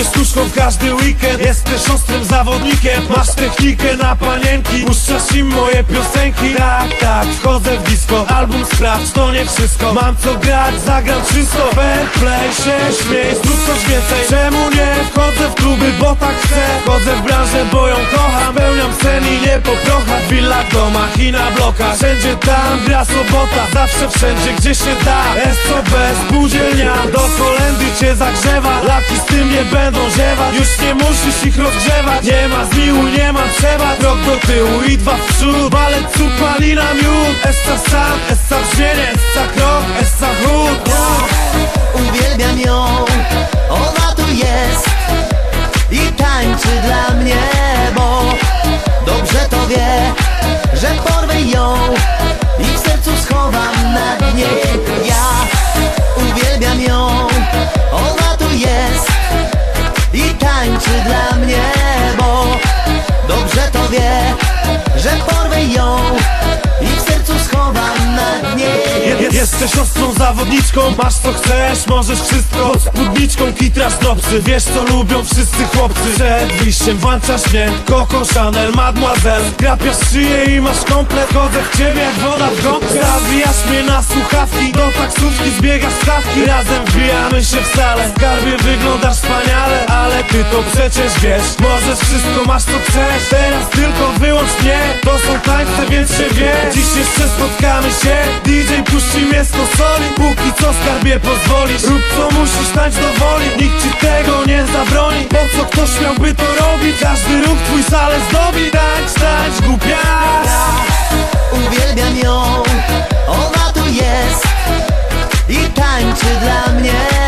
Pracujesz sztuczką w każdy weekend. Jesteś ostrym zawodnikiem. Masz technikę na panienki. Puszczasz im moje piosenki. Tak, tak, wchodzę w disco. Album sprawdź, to nie wszystko. Mam co grać, zagram wszystko Fair play, się śmiej, zrób coś więcej. Czemu nie? Wchodzę w kluby, bo tak chcę? Wchodzę w branżę, bo ją kocham Nie po prochach W domach i na blokach. Wszędzie tam gra sobota Zawsze wszędzie, gdzie się da. SOB, spółdzielnia Do kolendy cię zagrzewa. Laki z tym nie będą ziewać Już nie musisz ich rozgrzewać. Nie ma zmiłu, nie ma trzeba. Krok do tyłu i dwa w przód. Balet, cud, palina, miód. Essa sam, essa brzmienie Essa krok, essa chód tańczy dla mnie, bo Dobrze to wie, że porwę ją I w sercu schowam na dnie. Je- je- Jesteś ostrą zawodniczką, masz co chcesz, możesz wszystko. Pod spódniczką kitrasz dopsy, wiesz co lubią wszyscy chłopcy. Przed wyjściem włączasz mnie, Coco Chanel, Mademoiselle. Grapiasz szyję i masz komplet, chodzę w ciebie jak woda w gąbce. Zawijasz mnie na słuchawki, do taksówki zbiegasz stawki. Razem wbijamy się w salę, skarbie Ale ty to przecież wiesz, możesz wszystko, masz co chcesz. Teraz tylko wyłącz mnie, to są tańce, więc się wie. Dziś jeszcze spotkamy się, DJ puści mnie z konsoli. Póki co skarbie pozwolisz, rób co musisz, tańcz do woli. Nikt ci tego nie zabroni, po co ktoś miałby to robić? Każdy ruch twój salę zdobi, tańcz, tańcz, głupia Uwielbiam ją, ona tu jest I tańczy dla mnie,